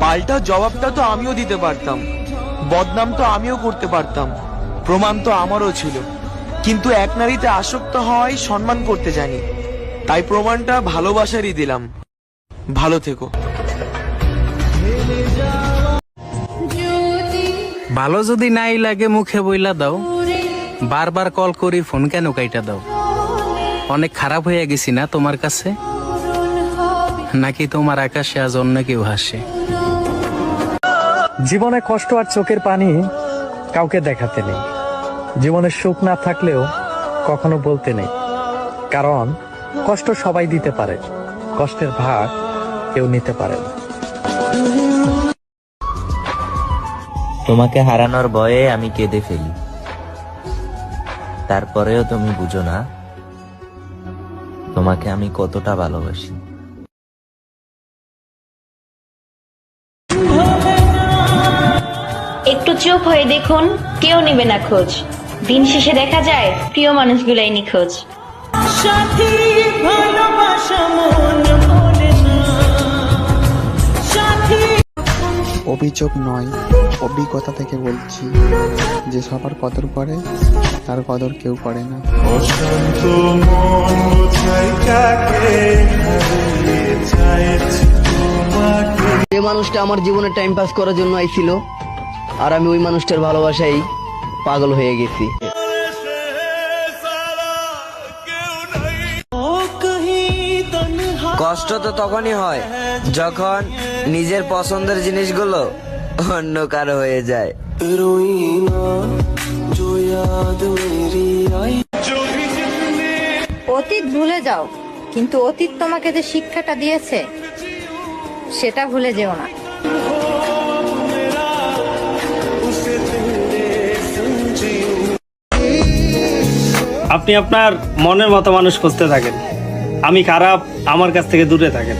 পাল্টা জবাবটা তো আমিও দিতে পারতাম। বদনাম তো আমিও করতে পারতাম। প্রমাণ তো আমারও ছিল। কিন্তু এক নারীতে আসক্ত হওয়াই সম্মান করতে জানি তাই প্রমাণটা ভালোবাসারই দিলাম। ভালো থেকো। ভালো যদি নাই লাগে মুখে বইলা দাও। বারবার কল করি, ফোন কেন কাইটা দাও? অনেক খারাপ হয়ে গেছি না তোমার কাছে? নাকি তোমার আকাশে আজ অন্য কেউ হাসে? জীবনে কষ্ট আর চোখের পানি কাউকে দেখাতে নেই। জীবনে সুখ না থাকলেও কখনো বলতে নেই। কারণ কষ্ট সবাই দিতে পারে কষ্টের ভাগ কেউ নিতে পারে না। তোমাকে হারানোর ভয়ে আমি কেঁদে ফেলি। তারপরেও তুমি বুঝো না তোমাকে আমি কতটা ভালোবাসি। চুপ হয়ে দেখুন কেউ নেবে না খোঁজ। দিন শেষে দেখা যায় প্রিয় মানুষগুলাই নিখোঁজ। অভিযোগ নয় অভিজ্ঞতা থেকে বলছি যে সবার কদর করে তার কদর কেউ করে না। যে মানুষটা আমার জীবনে টাইম পাস করার জন্য আইছিল আর আমি ওই মানুষটার ভালোবাসাই পাগল হয়ে গেছি। কষ্ট তো তখনই হয় যখন নিজের পছন্দের জিনিসগুলো অন্য কারও হয়ে যায়। অতীত ভুলে যাও কিন্তু অতীত তোমাকে যে শিক্ষাটা দিয়েছে সেটা ভুলে যেও না। আপনি আপনার মনের মতো মানুষ খুঁজতে থাকেন। আমি খারাপ, আমার কাছ থেকে দূরে থাকেন।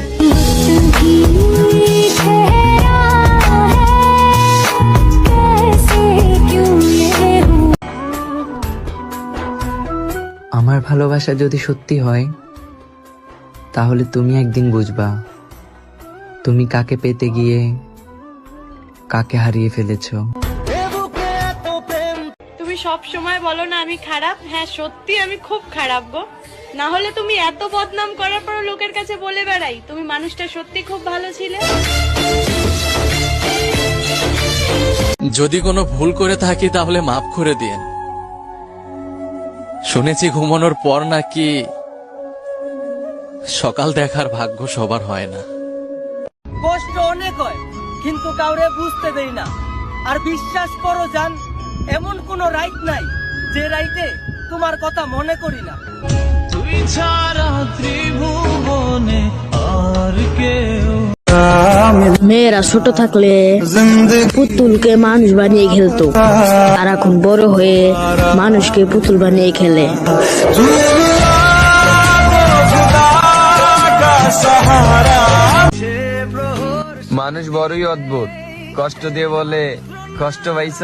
আমার ভালোবাসা যদি সত্যি হয়, তাহলে তুমি একদিন বুঝবা, তুমি কাকে পেতে গিয়ে কাকে হারিয়ে ফেলেছো। সব সময় বলো না আমি খারাপ? হ্যাঁ সত্যি আমি খুব খারাপ গো। না হলে তুমি এত বদনাম করার পর লোকের কাছে বলে বেড়াই। তুমি মানুষটা সত্যি খুব ভালো ছিলে। যদি কোনো ভুল করে থাকি তাহলে মাফ করে দিন শুনেছি ঘুমানোর পর নাকি সকাল দেখার ভাগ্য সবার হয় না। কষ্ট অনেক হয় কিন্তু কাউরে বুঝতে দেই না। আর বিশ্বাস করো জান এমন কোন রাইট নাই যে রাইটে তোমার কথা মনে করি না। মেয়েরা ছোট থাকলে পুতুলকে মানুষ বানিয়ে খেলতো। আর এখন বড় হয়ে মানুষকে পুতুল বানিয়ে খেলে। মানুষ বড়ই অদ্ভুত। কষ্ট দিয়ে বলে কষ্ট পাইছ?